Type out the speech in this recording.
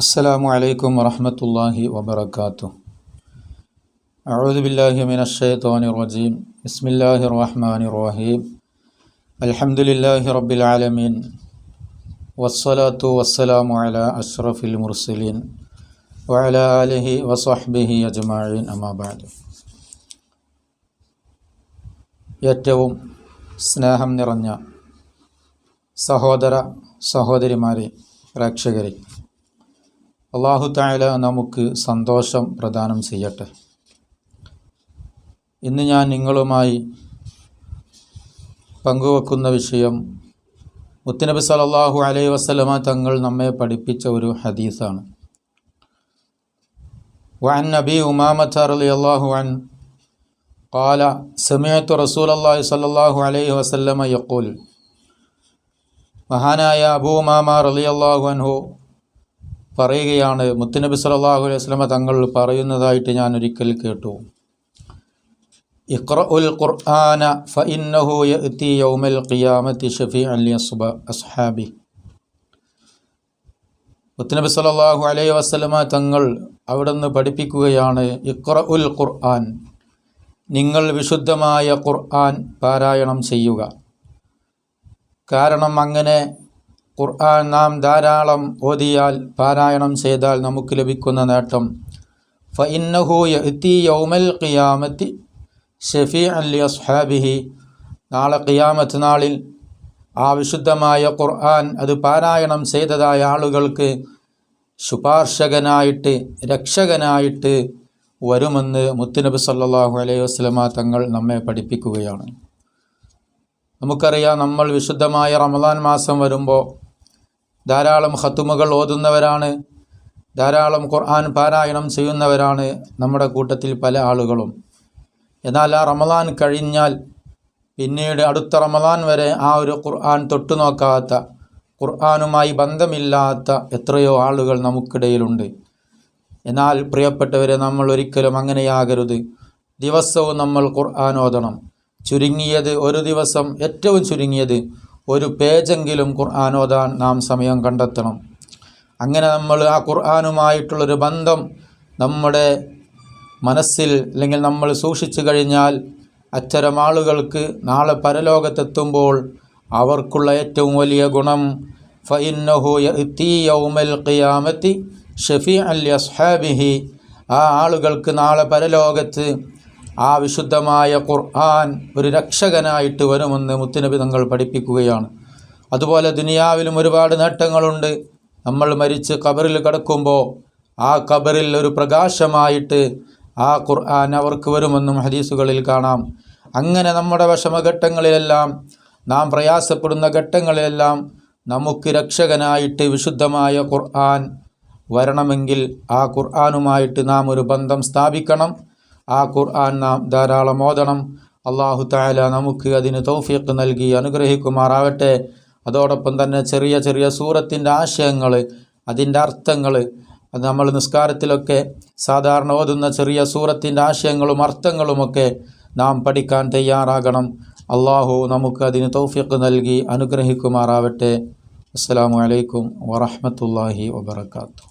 السلام عليكم ورحمة الله وبركاته أعوذ بالله من الشيطان الرجيم بسم الله الرحمن الرحيم الحمد لله رب العالمين والصلاة والسلام على أشرف المرسلين وعلى آله وصحبه أجمعين أما بعد ഏറ്റവും സ്നേഹം നിറഞ്ഞ സഹോദര സഹോദരിമാരെ പ്രേക്ഷകരെ അള്ളാഹു തായാല നമുക്ക് സന്തോഷം പ്രദാനം ചെയ്യട്ടെ ഇന്ന് ഞാൻ നിങ്ങളുമായി പങ്കുവെക്കുന്ന വിഷയം മുത്തനബി സലല്ലാഹു അലൈ വസ്ലമ തങ്ങൾ നമ്മെ പഠിപ്പിച്ച ഒരു ഹദീസാണ് വൻ നബി ഉമാമത്ത് അലി അള്ളാഹു അൻ قال سمعت رسول الله صلى الله عليه وسلم يقول മഹാനായ അബൂ ഉമാമ റളിയല്ലാഹു അൻഹു പറയുകയാണ് മുത്തുനബി സല്ലല്ലാഹു അലൈഹി വസ്ലമ തങ്ങൾ പറയുന്നതായിട്ട് ഞാൻ ഒരിക്കൽ കേട്ടു. ഇഖ്റഉൽ ഖുർആന ഫഇന്നഹു യഅതി യൗമൽ ഖിയാമത്തി ഷഫീഅൻ ലി അസ്ഹാബി. മുത്തുനബി സല്ലല്ലാഹു അലൈഹി വസല്ലമ തങ്ങൾ അവിടുന്ന് പഠിപ്പിക്കുകയാണ് ഇഖ്റഉൽ ഖുർആൻ നിങ്ങൾ വിശുദ്ധമായ ഖുർആൻ പാരായണം ചെയ്യുക. കാരണം അങ്ങനെ ഖുർആൻ നാം ധാരാളം ഓതിയാൽ പാരായണം ചെയ്താൽ നമുക്ക് ലഭിക്കുന്ന നേട്ടം. ഫഇന്നഹു യഅതി യൗമൽ ഖിയാമത്തി ഷഫീഅൻ അലി അസ്ഹാബിഹി നാളെ ഖിയാമത്ത് നാളിൽ ആ വിശുദ്ധമായ ഖുർആൻ അത് പാരായണം ചെയ്തതായ ആളുകൾക്ക് ശുപാർശകനായിട്ട് രക്ഷകനായിട്ട് വരുമെന്ന് മുത്തുനബി സല്ലാഹു അലൈഹി വസ്ലമ തങ്ങൾ നമ്മെ പഠിപ്പിക്കുകയാണ്. നമുക്കറിയാം നമ്മൾ വിശുദ്ധമായ റമദാൻ മാസം വരുമ്പോൾ ധാരാളം ഹത്തുമകൾ ഓതുന്നവരാണ്. ധാരാളം ഖുർആൻ പാരായണം ചെയ്യുന്നവരാണ് നമ്മുടെ കൂട്ടത്തിൽ പല ആളുകളും. എന്നാൽ ആ റമദാൻ കഴിഞ്ഞാൽ പിന്നീട് അടുത്ത റമദാൻ വരെ ആ ഒരു ഖുർആൻ തൊട്ടു നോക്കാത്ത ഖുർആാനുമായി ബന്ധമില്ലാത്ത എത്രയോ ആളുകൾ നമുക്കിടയിലുണ്ട്. എന്നാൽ പ്രിയപ്പെട്ടവരെ നമ്മൾ ഒരിക്കലും അങ്ങനെയാകരുത്. ദിവസവും നമ്മൾ ഖുർആൻ ഓതണം. ചുരുങ്ങിയത് ഒരു ദിവസം ഏറ്റവും ചുരുങ്ങിയത് ഒരു പേജെങ്കിലും ഖുർആൻ ഓതാൻ നാം സമയം കണ്ടെത്തണം. അങ്ങനെ നമ്മൾ ആ ഖുർആാനുമായിട്ടുള്ളൊരു ബന്ധം നമ്മുടെ മനസ്സിൽ അല്ലെങ്കിൽ നമ്മൾ സൂക്ഷിച്ചു കഴിഞ്ഞാൽ അത്തരം ആളുകൾക്ക് നാളെ പരലോകത്തെത്തുമ്പോൾ അവർക്കുള്ള ഏറ്റവും വലിയ ഗുണം ഫഇന്നഹു യൗമൽ ഖിയാമത്തി ഷഫീ അൽ ആ ആളുകൾക്ക് നാളെ പരലോകത്ത് ആ വിശുദ്ധമായ ഖുർആൻ ഒരു രക്ഷകനായിട്ട് വരുമെന്ന് മുത്തുനബി തങ്ങൾ പഠിപ്പിക്കുകയാണ്. അതുപോലെ ദുനിയാവിലും ഒരുപാട് നേട്ടങ്ങളുണ്ട്. നമ്മൾ മരിച്ച് കബറിൽ കിടക്കുമ്പോൾ ആ കബറിൽ ഒരു പ്രകാശമായിട്ട് ആ ഖുർആൻ അവർക്ക് വരുമെന്നും ഹദീസുകളിൽ കാണാം. അങ്ങനെ നമ്മുടെ വിഷമഘട്ടങ്ങളിലെല്ലാം നാം പ്രയാസപ്പെടുന്ന ഘട്ടങ്ങളിലെല്ലാം നമുക്ക് രക്ഷകനായിട്ട് വിശുദ്ധമായ ഖുർആൻ വരണമെങ്കിൽ ആ ഖുർആാനുമായിട്ട് നാം ഒരു ബന്ധം സ്ഥാപിക്കണം. ആ ഖുർആൻ നാം ധാരാളം ഓതണം. അള്ളാഹു താല നമുക്ക് അതിന് തൗഫീഖ് നൽകി അനുഗ്രഹിക്കുമാറാവട്ടെ. അതോടൊപ്പം തന്നെ ചെറിയ ചെറിയ സൂറത്തിന്റെ ആശയങ്ങൾ അതിന്റെ അർത്ഥങ്ങൾ അത് നമ്മൾ നിസ്കാരത്തിലൊക്കെ സാധാരണ ഓതുന്ന ചെറിയ സൂറത്തിന്റെ ആശയങ്ങളും അർത്ഥങ്ങളുമൊക്കെ നാം പഠിക്കാൻ തയ്യാറാകണം. അള്ളാഹു നമുക്ക് അതിന് തൗഫീഖ് നൽകി അനുഗ്രഹിക്കുമാറാവട്ടെ. അസ്സാം വലൈക്കും വറഹമത്തല്ലാഹി വാത്തു